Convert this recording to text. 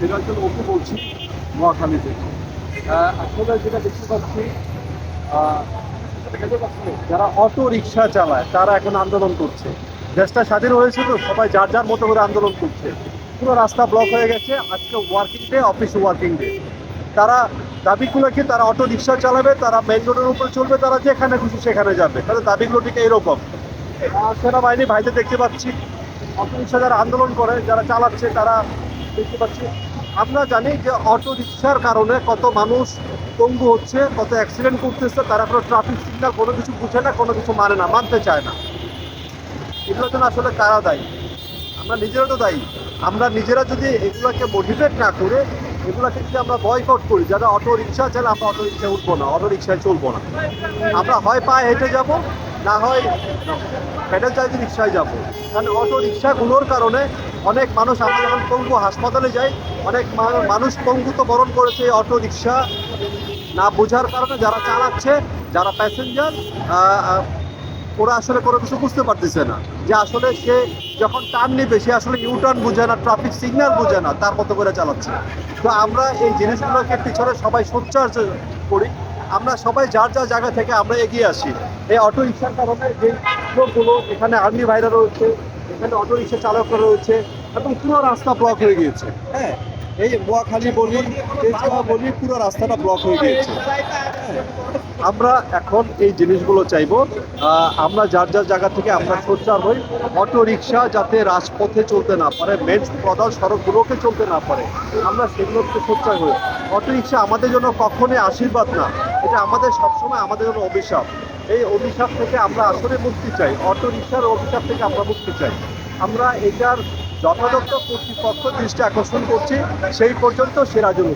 সিরাজুল অপু বলছি নোয়াখালী থেকে। আসলে যেটা দেখতে পাচ্ছি যারা অটো রিক্সা চালায়, তারা এখন আন্দোলন করছে। দেশটা স্বাধীন হয়েছে তো, সবাই যার যার মতো করে আন্দোলন করছে। পুরো রাস্তা ব্লক হয়ে গেছে, আজকে working day office working day তারা দাবিগুলো কি, তারা অটো রিক্সা চালাবে, তারা মেইন রোডের উপরে চলবে, তারা যেখানে খুশি সেখানে যাবে। তাদের দাবিগুলো ঠিক এরকম সেনাবাহিনী ভাইদের দেখতে পাচ্ছি, অটো রিক্সা যারা আন্দোলন করে, যারা চালাচ্ছে, তারা দেখতে পাচ্ছি আমরা জানি যে অটো রিক্সার কারণে কত মানুষ পঙ্গু হচ্ছে, কত অ্যাক্সিডেন্ট করতেছে, তারা কোনো ট্রাফিক সিগন্যাল কোনো কিছু বুঝে না, কোনো কিছু মানে না, মানতে চায় না। এগুলোর জন্য আসলে কারা দায়ী? আমরা নিজেরা তো দায়ী। আমরা নিজেরা যদি এগুলোকে মোটিভেট না করে, এগুলোকে যদি আমরা বয়কট করি, যারা অটো রিক্সা চালে আমরা অটো রিক্সায় উঠবো না, অটো রিক্সায় চলবো না। আমরা হয় পায়ে হেঁটে যাব না হয় প্যাডেল চালিত রিক্সায় যাব। কারণ অটো রিক্সাগুলোর কারণে অনেক মানুষ আমরা যখন পঙ্গু হাসপাতালে যাই অনেক মানুষ পঙ্গু তো বরণ করেছে অটো রিক্সা। না বোঝার কারণে যারা চালাচ্ছে, যারা প্যাসেঞ্জার ওরা আসলে কোনো কিছু বুঝতে পারতেছে না। যে আসলে সে যখন টার্ন নেবে, সে আসলে ইউটার্ন বুঝে না ট্রাফিক সিগন্যাল বুঝে না, তার মতো করে চালাচ্ছে। তো আমরা এই জিনিসগুলোকে পিছনে সবাই সোচ্চার করি। আমরা সবাই যার যার জায়গা থেকে আমরা এগিয়ে আসি। এই অটো রিক্সার কারণে যে লোকগুলো এখানে আর্মি ভাইরা রয়েছে, এখানে অটো রিক্সা চালকরা রয়েছে এবং পুরো রাস্তা ব্লক হয়ে গিয়েছে। হ্যাঁ এই মোয়াখালী বলি তেজগাঁও বলি, পুরো রাস্তাটা ব্লক হয়ে গিয়েছে। আমরা এখন এই জিনিসগুলো চাইব আমরা যার যার জায়গা থেকে আমরা সোচ্চার হই, অটো রিক্সা যাতে রাজপথে চলতে না পারে, মেন প্রধান সড়কগুলোকে চলতে না পারে, আমরা সেগুলোকে সোচ্চার হই। অটো রিক্সা আমাদের জন্য কখনোই আশীর্বাদ না। এটা আমাদের সবসময় আমাদের জন্য অভিশাপ। এই অভিশাপ থেকে আমরা আসলে মুক্তি চাই। অটো রিক্সার অভিশাপ থেকে আমরা মুক্তি চাই। আমরা এটার যথাযথ কর্তৃপক্ষ দৃষ্টি আকর্ষণ করছি। সেই পর্যন্ত সিরাজুল